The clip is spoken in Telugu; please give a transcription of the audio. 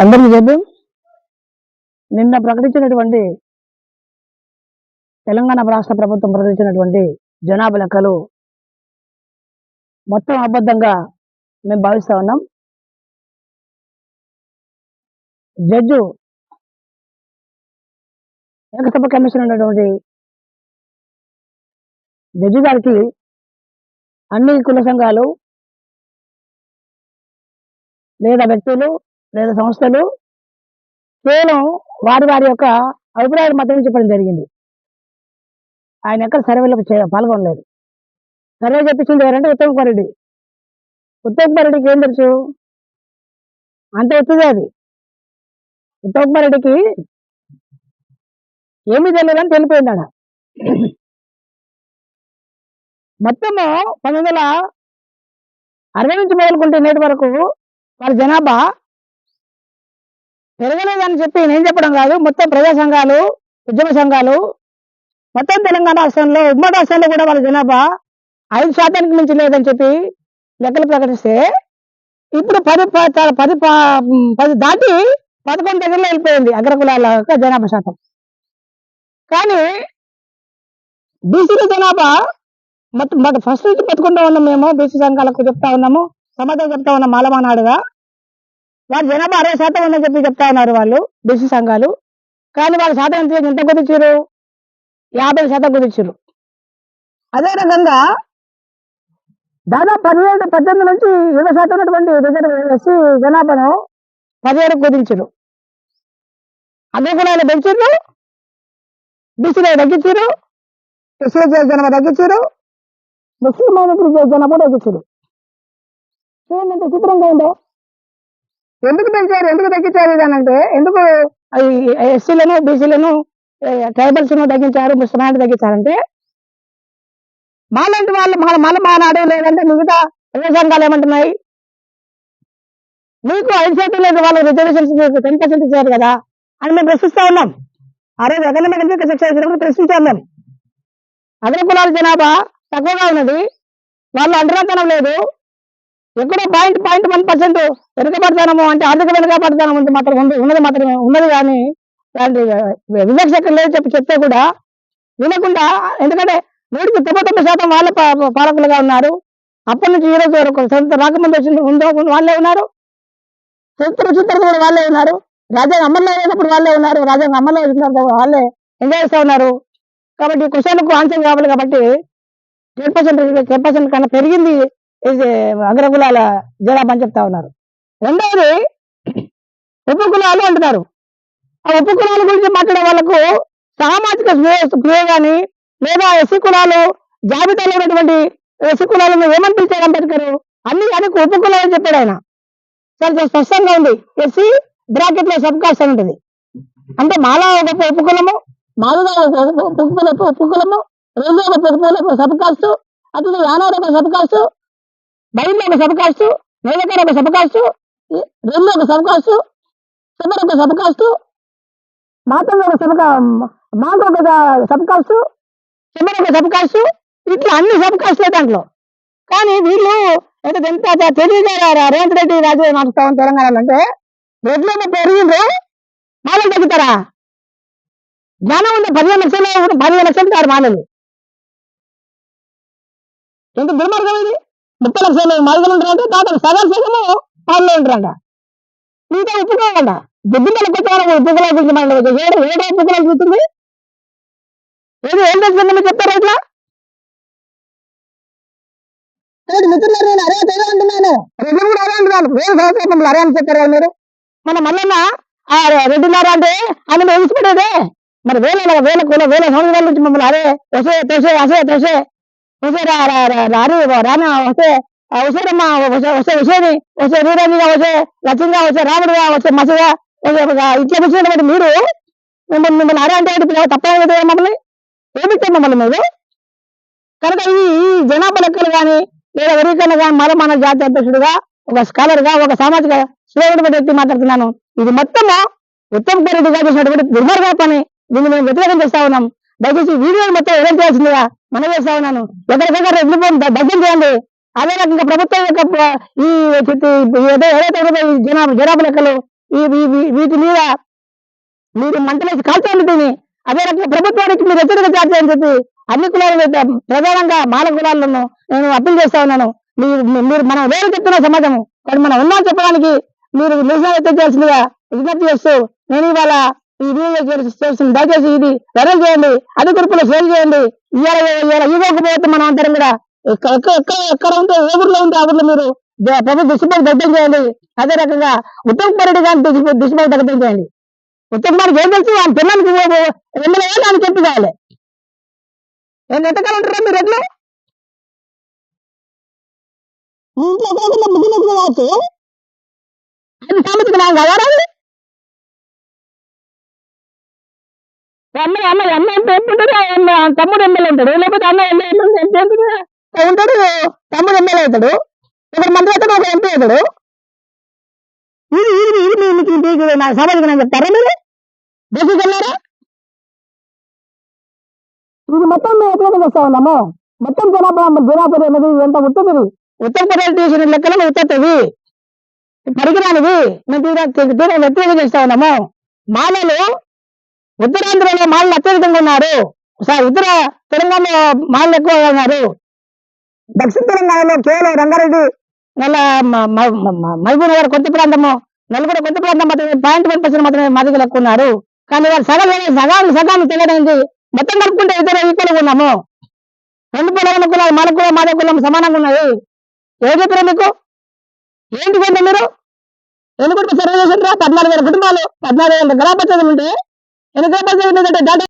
అందరికీ చెప్పాం నిన్న ప్రకటించినటువంటి తెలంగాణ రాష్ట్ర ప్రభుత్వం ప్రకటించినటువంటి జనాభా లెక్కలు మొత్తం అబద్ధంగా మేము భావిస్తూ ఉన్నాం. జడ్జు ఏకసభ కమిషన్ ఉన్నటువంటి జడ్జి గారికి అన్ని కుల సంఘాలు లేదా వ్యక్తులు లేదా సంస్థలు కేవలం వారి వారి యొక్క అభిప్రాయాలు మాత్రమే చెప్పడం జరిగింది. ఆయన ఎక్కడ సర్వేలో పాల్గొనలేదు. సర్వే చెప్పించింది ఎవరంటే ఉత్తమ్ కుమార్ రెడ్డి. ఉత్తమ్ కుమార్ రెడ్డికి ఏం తెలుసు? అంత ఎత్తుదే అది. ఉత్తమ్ కుమార్ రెడ్డికి ఏమీ తెలియదని తెలిపోయింది ఆడ. మొత్తము పంతొమ్మిది వందల అరవై నుంచి మొదలుకుంటే నేటి వరకు వాళ్ళ జనాభా పెరగలేదని చెప్పి నేను చెప్పడం కాదు. మొత్తం ప్రజా సంఘాలు ఉద్యమ సంఘాలు మొత్తం తెలంగాణ రాష్ట్రంలో ఉమ్మడి రాష్ట్రంలో కూడా వాళ్ళ జనాభా ఐదు శాతానికి మించి లేదని చెప్పి లెక్కలు ప్రకటిస్తే ఇప్పుడు పది పది పది దాటి పదకొండు దగ్గరలో వెళ్ళిపోయింది అగ్రకులాల యొక్క జనాభా శాతం. కానీ బీసీల జనాభా మొత్తం ఫస్ట్ నుంచి పెట్టుకుంటా ఉన్నాం మేము. బీసీ సంఘాలకు చెప్తా ఉన్నాము. సమాధానం చెప్తా ఉన్నాం మాలమానాడుగా. వారి జనాభా అరవై శాతం ఉందని చెప్పి చెప్తా ఉన్నారు వాళ్ళు బీసీ సంఘాలు. కానీ వాళ్ళ శాతం ఎంత ఎంత కుదించారు యాభై శాతం కుదించారు అదే రకంగా దాదాపు పదిహేడు పద్దెనిమిది నుంచి ఇరవై శాతం ఉన్నటువంటి రిజర్వ్ ఎస్సీ జనాభాను పదిహేడు కుదించారు అగ్రకులాలు పెంచారు బీసీలో తగ్గించారు ఎస్సీ జనాభా తగ్గించారు ముస్లిం మైనారిటీ జనాభా తగ్గించారు చూడండి చిత్రంగా ఉందో. ఎందుకు పెంచారు? ఎందుకు తగ్గించారు ఇది అంటే ఎందుకు ఎస్సీలను బీసీలను ట్రైబల్స్ను తగ్గించారు ముస్లిం తగ్గించారంటే మాలాంటి వాళ్ళు మన మన మానాడు లేదంటే మిగతా ప్రజా సంఘాలు ఏమంటున్నాయి? మీకు ఐదు శాతం లేదు వాళ్ళు రిజర్వేషన్స్ మీకు టెన్ పర్సెంట్ ఇచ్చారు కదా అని మేము ప్రశ్నిస్తా ఉన్నాం. ఆ రోజు ఎకనామిక్ ఎడ్యుకేషన్ సెక్షన్ ప్రశ్నించాం మేము. అగ్ర కులాల జనాభా తక్కువగా ఉన్నది వాళ్ళు అండరాతనం లేదు ఎక్కడో పాయింట్ పాయింట్ వన్ పర్సెంట్ వెనుకబడతానము అంటే ఆర్థిక వెనుకబడతానం అంటే మాత్రం ఉంది ఉన్నది మాత్రమే ఉన్నది కానీ దాంట్లో వివక్ష ఎక్కడ లేదు చెప్పి చెప్తే కూడా వినకుండా ఎందుకంటే నూటికి తొంభై తొమ్మిది శాతం వాళ్ళ పాలకులుగా ఉన్నారు. అప్పటి నుంచి ఈరోజు వరకు సొంత రాకముందు వచ్చింది ఉందో వాళ్ళే ఉన్నారు. స్వతంత్ర వచ్చిన తర్వాత కూడా వాళ్ళే ఉన్నారు. రాజ్యాంగం అమల్లో అయినప్పుడు వాళ్ళే ఉన్నారు. రాజ్యాంగం అమల్లో వచ్చిన తర్వాత వాళ్ళే ఎంజాయ్ చేస్తూ ఉన్నారు. కాబట్టి క్వశ్చన్ ఆన్సర్ కావాలి కాబట్టి టెన్ పర్సెంట్ టెన్ పర్సెంట్ కన్నా పెరిగింది అగ్రకులాల జనాభా అని చెప్తా ఉన్నారు. రెండవది ఉపకులాలు అంటున్నారు. ఆ ఉపకులాల గురించి మాట్లాడే వాళ్ళకు సామాజిక క్రియ కానీ లేదా ఎస్సీ కులాలు జాబితాలో ఉన్నటువంటి ఎస్సీ కులాలను ఏమని పిలిచారు అంబేద్కర్? అన్ని దానికి ఉపకులాలు అని చెప్పాడు ఆయన. చాలా స్పష్టంగా ఉంది. ఎస్సీ బ్రాకెట్లో సబ్ కాస్ట్ అని ఉంటుంది. అంటే మాలా ఒక ఉప- ఉపకులము మాలుగా ఉప- కులము ఉప- ఉపకులము రెండు ఒక ఉపకుల సబ్ కాస్ట్ అతను యానాడు ఒక సబ్ కాస్ట్ బయలు ఒక సబ్ కాస్ట్ నేలకర ఒక సబ్ రెండు ఒక సబ్ కాస్ట్ సుమర్ ఒక సబ్ కాస్ట్ ఒక సబ్ మాట ఒక సబ్ కాస్ట్ సుమర్ ఒక సబ్ ఇట్లా అన్ని సబ్ దాంట్లో. కానీ వీళ్ళు అంటే ఎంత తెలియగా రేవంత్ రెడ్డి రాజు నడుస్తా తెలంగాణలో అంటే రెడ్లు పెరిగిండ్రు మాలలు తగ్గుతారా? జ్ఞానం ఉంది పదిహేను లక్షలు పదిహేను లక్షలు తారు మాలలు. ఎంత దుర్మార్గం ఇది? ముప్పై లక్షలు మాలలు ఉంటారంటే దాంట్లో సగం సగము పాలలో ఉంటారంట. మిగతా ఉప్పుకోవాలంట వాళ్ళకి ఉప్పుకుల గురించి మాట్లాడదు ఏడు ఏడు ఉప్పుకుల చూస్తుంది ఏది ఏం తెలుస్తుందని చెప్తారా ఇట్లా ఏంటి మిత్రులారా, నేను అరే తెగ అంటున్నాను. రెడ్డి కూడా అరే అంటున్నాను వేరే సంవత్సరం అరే అని చెప్పారు మీరు? మన మల్లన్న ఆ రెడ్డినారా అంటే ఆయన మేము మరి వేల వేల కుల వేల సంవత్సరాల నుంచి మమ్మల్ని అరే వసే తోసే అసే తోసే. వసే రా రా రా రాని రానా వసే వసేరమ్మ వసే వసే వసేని వసే వీరాజుగా వసే లక్ష్యంగా వసే రాముడుగా వసే మసగా వసే ఒక ఇట్లా వచ్చినటువంటి మీరు మిమ్మల్ని మిమ్మల్ని అరే అంటే ఏంటి? తప్పేది మమ్మల్ని ఏమిచ్చే మమ్మల్ని మీరు కనుక ఈ ఈ జనాభా లెక్కలు కానీ లేదా వరీకరణ కానీ మరో మన జాతీయ అధ్యక్షుడుగా ఒక స్కాలర్గా ఒక సామాజిక సేవకుడు వ్యక్తి మాట్లాడుతున్నాను ఇది మొత్తము ఉత్తమ్ కుమార్ రెడ్డి గారు చేసినటువంటి దుర్మార్గ పని దీన్ని మేము వ్యతిరేకం చేస్తా ఉన్నాం దయచేసి ఈ వీడియోని మొత్తం ఎవరు చేయాల్సిందిగా మనం చేస్తా ఉన్నాను ఎక్కడికక్కడ రెడ్లు దగ్గర చేయండి. అదే రకంగా ప్రభుత్వం యొక్క ఈ ఏదో ఏదైతే ఉన్నదో ఈ జనాభా జనాభా లెక్కలు ఈ వీటి మీద మీరు మంటలేసి కాల్చండి దీన్ని. అదే రకంగా ప్రభుత్వానికి మీరు హెచ్చరిక జారీ అని చెప్పి అన్ని కులాలు ప్రధానంగా మాల కులాలను నేను అప్పీల్ చేస్తా ఉన్నాను. మీరు మీరు మనం వేరే చెప్తున్న సమాజము. కానీ మనం ఉన్నా చెప్పడానికి మీరు నిరసన వ్యక్తం చేయాల్సిందిగా విజ్ఞప్తి చేస్తూ నేను ఇవాళ ఈ వీడియో చేసి- దయచేసి ఇది వైరల్ చేయండి. అది గ్రూపులో షేర్ చేయండి. ఇవాళ ఇవాళ ఈగోకు పోతే మనం అందరం కూడా ఎక్క- ఎక్క- ఎక్కడ ఎక్కడ ఉంటే ఏ ఊర్లో ఉంటే ఆ ఊర్లో మీరు ప్రభు దుష్టిపై దగ్గర చేయండి. అదే రకంగా ఉత్తమ్ కుమార్ రెడ్డి గారిని దుష్టి దుష్టిపై దగ్గర చేయండి. ఉత్తమ్ కుమార్ ఏం తెలుసు? ఆయన పిల్లలకి ఎమ్మెల్యే ఆయన చెప్పి కావాలి. నేను ఎంతకాలం ఉంటారా మీరు ఎట్లా ఇంట్లో బిజినెస్ కావచ్చు అది సామెతకు నాకు కావాలా అమ్మాయి అమ్మాయి అమ్మాయి ఎంత అమ్మాయి తమ్ముడు ఎమ్మెల్యే ఉంటాడు లేకపోతే అమ్మాయి ఎమ్మెల్యే ఉంటాడు తమ్ముడు ఎమ్మెల్యే అవుతాడు ఒకడు మంత్రి అవుతాడు ఒక ఎంపీ అవుతాడు ఇది ఇది ఇది మీకు మీకు నా సామాజిక నేను చెప్తారా మీరు బేసిక్ వెళ్ళారా ఇది మొత్తం మేము ఎట్లా చేస్తా ఉన్నాము మొత్తం జనాభా జనాభా అనేది ఎంత ఉత్తది ఉత్తర ప్రదేశ్ తీసిన లెక్కలు ఉత్తది పరికరానివి మేము తీరా తీరా వ్యతిరేకం చేస్తా ఉన్నాము మాలలు ఉత్తరాంధ్రలో మాలలు అత్యధికంగా ఉన్నారు. సార్ ఉత్తర తెలంగాణలో మాలలు ఎక్కువగా ఉన్నారు. దక్షిణ తెలంగాణలో కేవలం రంగారెడ్డి. నల్ల మహబూబ్ నగర్ కొత్త ప్రాంతము నలుగురు కొత్త ప్రాంతం మాత్రమే పాయింట్ వన్ పర్సెంట్ మాత్రమే ఎక్కువ ఉన్నారు. కానీ వారు సగం సగాలు సగాలు తెగడానికి మొత్తం కలుపుకుంటే ఇద్దరు ఈక్వల్గా ఉన్నాము. రెండు పొలాల కులాలు మన కులం మాదే కులం సమానంగా ఉన్నాయి. ఏం చెప్పారు మీకు? ఏంటి కొంటే మీరు? ఎన్ని కుటుంబ సర్వే చేసిండ్రా పద్నాలుగు వేల కుటుంబాలు పద్నాలుగు వేల గ్రామ పంచాయతీలు ఉంటే ఎన్ని